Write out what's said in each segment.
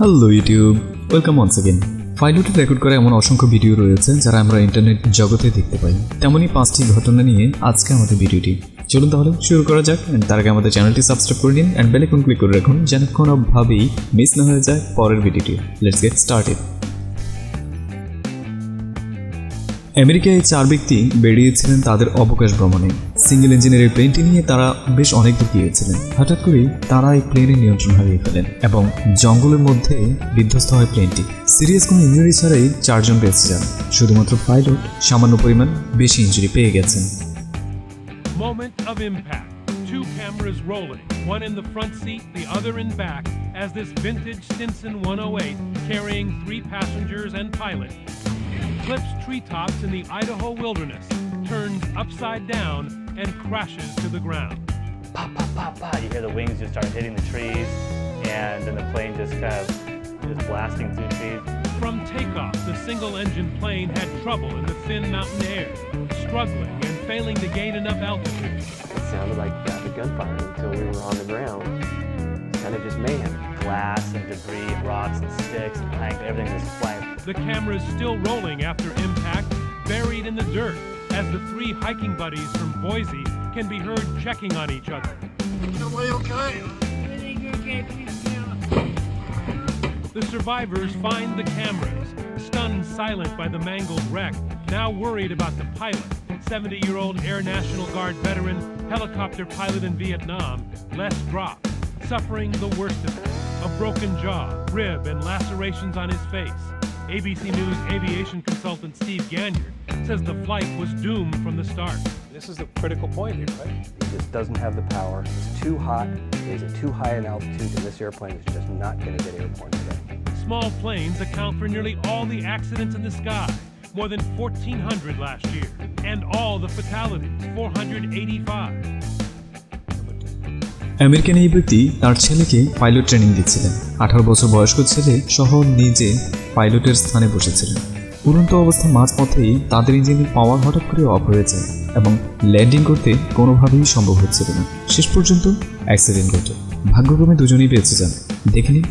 Hello YouTube welcome once again পাইলটে record করা এমন অসংখ্য ভিডিও রয়েছে যারা আমরা ইন্টারনেট জগতে দেখতে পাই। তেমনই পাঁচটি ঘটনা নিয়ে আজকে আমাদের ভিডিওটি চলুন তাহলে শুরু করা যাক তার আগে আমাদের চ্যানেলটি সাবস্ক্রাইব করে নিন অ্যান্ড বেলাইকন ক্লিক করে রাখুন যেন কোনোভাবেই মিস না হয়ে যায় পরের ভিডিওটি লেটস গেট স্টার্টেড আমেরিকায় এই চার ব্যক্তি বেরিয়েছিলেন তাদের অবকাশ ভ্রমণে। সিঙ্গেল ইঞ্জিনের এই প্লেনটি নিয়ে তারা বেশ অনেক দূর গিয়েছিলেন হঠাৎ করেই তারা এই প্লেনের নিয়ন্ত্রণ হারিয়ে ফেলেন এবং জঙ্গলের মধ্যে বিধ্বস্ত হয় প্লেনটি। সিরিয়াস কোনো ইঞ্জুরি ছাড়াই চারজন বেঁচে যান। শুধুমাত্র পাইলট সামান্য পরিমাণ বেশি ইঞ্জুরি পেয়ে গেছেন। Of. Two cameras rolling, one in the front seat, the other in back, as this vintage Stinson 108, carrying three passengers and pilot, clips treetops in the Idaho wilderness, turns upside down, and crashes to the ground. pop, pop, pop, pop. You hear the wings just start hitting the trees, and then the plane just kind of just blasting through trees. From takeoff, the single engine plane had trouble in the thin mountain air, struggling and failing to gain enough altitude. It sounded like rapid gunfire until we were on the ground. Kind of just mayhem. Glass and debris, rocks and sticks and plank, everything just flying. The camera's still rolling after impact, buried in the dirt, as the three hiking buddies from Boise can be heard checking on each other. The survivors find the cameras, stunned silent by the mangled wreck, now worried about the pilot, 70 year old Air National Guard veteran, helicopter pilot in Vietnam, Les Drop, suffering the worst of it a broken jaw, rib, and lacerations on his face. ABC News aviation consultant Steve Ganyard says the flight was doomed from the start. This is the critical point here, right? It just doesn't have the power. It's too hot. It's at too high an altitude, and this airplane is just not going to get airborne today. Small planes account for nearly all the accidents in the sky, more than 1,400 last year, and all the fatalities, 485. American এই ব্যক্তি তার ছেলেকে pilot training দিচ্ছিলেন। আঠারো বছর বয়স্ক ছেলে সহ নিজে পাইলটের স্থানে বসেছিলেন। উড়ন্ত অবস্থা মাঝপথেই তাদের ইঞ্জিনের পাওয়ার হঠাৎ করে অফ হয়ে যায় এবং ল্যান্ডিং করতে কোনোভাবেই সম্ভব হচ্ছিল না। শেষ পর্যন্ত অ্যাক্সিডেন্ট ঘটে। ভাগ্যক্রমে দুজনেই বেঁচে যান দেখে নিন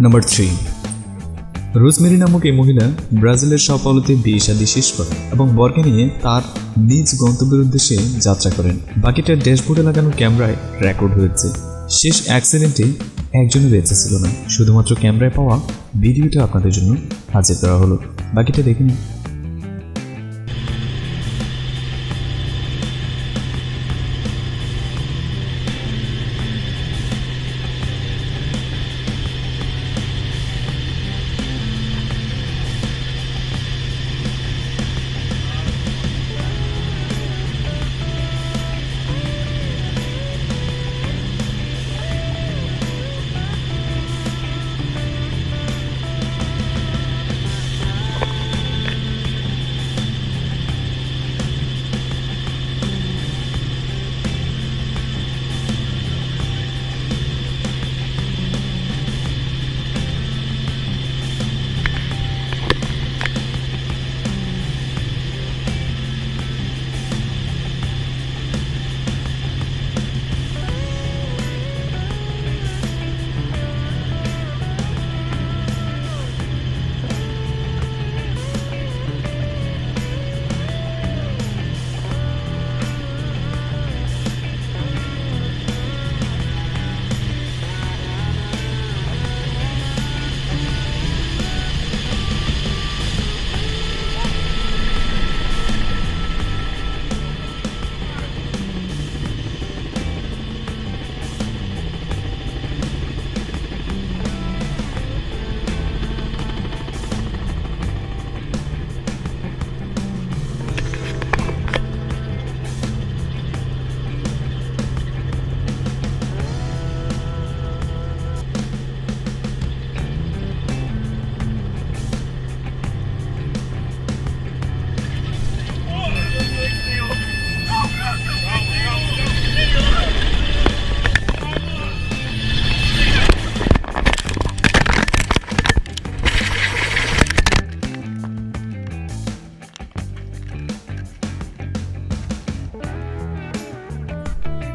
নাম্বার থ্রি রোজমেরি নামক এই মহিলা ব্রাজিলের সফলতে বিয়ে শাদী শেষ করে এবং বরকে নিয়ে তার নিজ গন্তব্যের উদ্দেশ্যে যাত্রা করেন। বাকিটা ড্যাশবোর্ডে লাগানো ক্যামেরায় রেকর্ড হয়েছে। শেষ অ্যাক্সিডেন্টে একজনও বেঁচে ছিল না। শুধুমাত্র ক্যামেরায় পাওয়া ভিডিওটা আপনাদের জন্য হাজির করা হলো। বাকিটা দেখে নিন।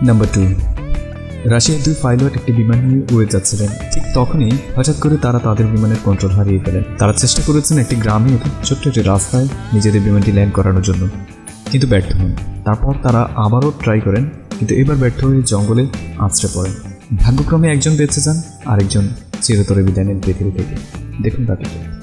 নাম্বার টু রাশিয়ার দুই পাইলট একটি বিমান নিয়ে উড়ে যাচ্ছিলেন। ঠিক তখনই হঠাৎ করে তারা তাদের বিমানের কন্ট্রোল হারিয়ে ফেলেন। তারা চেষ্টা করেছেন একটি গ্রামের ছোট্ট একটি রাস্তায় নিজেদের বিমানটি ল্যান্ড করানোর জন্য। কিন্তু ব্যর্থ হন। তারপর তারা আবারও ট্রাই করেন, কিন্তু এবার ব্যর্থ হয়ে জঙ্গলে আছড়ে পড়েন। ভাগ্যক্রমে একজন বেঁচে যান, আরেকজন চিরতরে বিদায় নেন পৃথিবী থেকে। দেখুন বাকিটা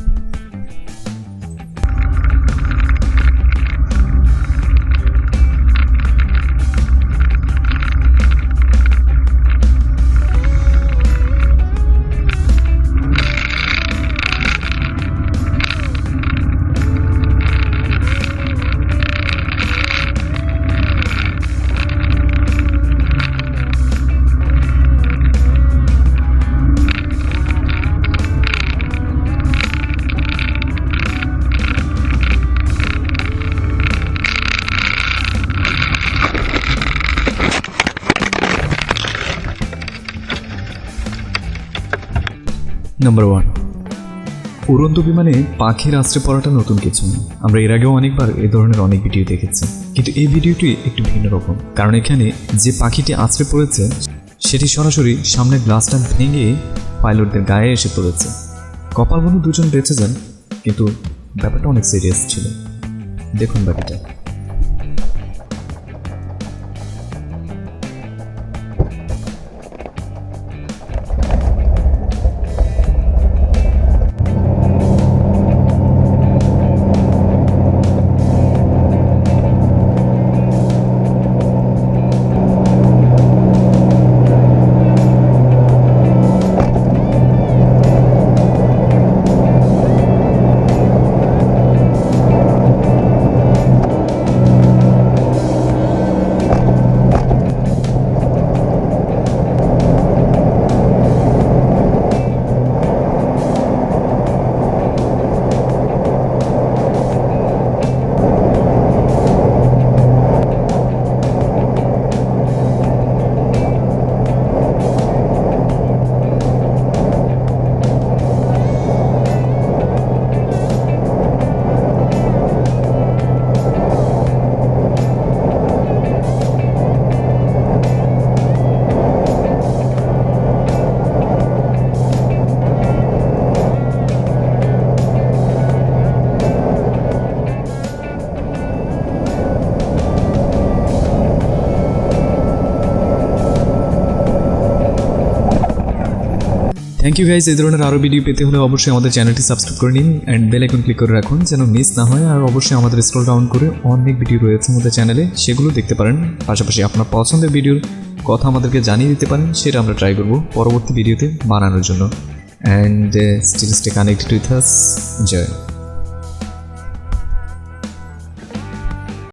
নাম্বার ওয়ান উড়ন্ত বিমানে পাখির আশ্রে পড়াটা নতুন কিছু না। আমরা এর আগেও অনেকবার এ ধরনের অনেক ভিডিও দেখেছি। কিন্তু এই ভিডিওটি একটু ভিন্ন রকম। কারণ এখানে যে পাখিটি আশ্রে পড়েছে, সেটি সরাসরি সামনের গ্লাসটা ভেঙে পাইলটদের গায়ে এসে পড়েছে। কপাল বন্ধু দুজন বেঁচে যান, কিন্তু ব্যাপারটা অনেক সিরিয়াস ছিল। দেখুন বাকিটা। থ্যাংক ইউ গাইজ এই ধরনের আরও ভিডিও পেতে হলে অবশ্যই আমাদের চ্যানেলটি সাবস্ক্রাইব করে নিন অ্যান্ড বেল আইকন ক্লিক করে রাখুন যেন মিস না হয়। আর অবশ্যই আমাদের স্ক্রল ডাউন করে অনেক ভিডিও রয়েছে আমাদের চ্যানেলে সেগুলো দেখতে পারেন। পাশাপাশি আপনার পছন্দের ভিডিওর কথা আমাদেরকে জানিয়ে দিতে পারেন, সেটা আমরা ট্রাই করব পরবর্তী ভিডিওতে বানানোর জন্য। And still stay connected with us Joy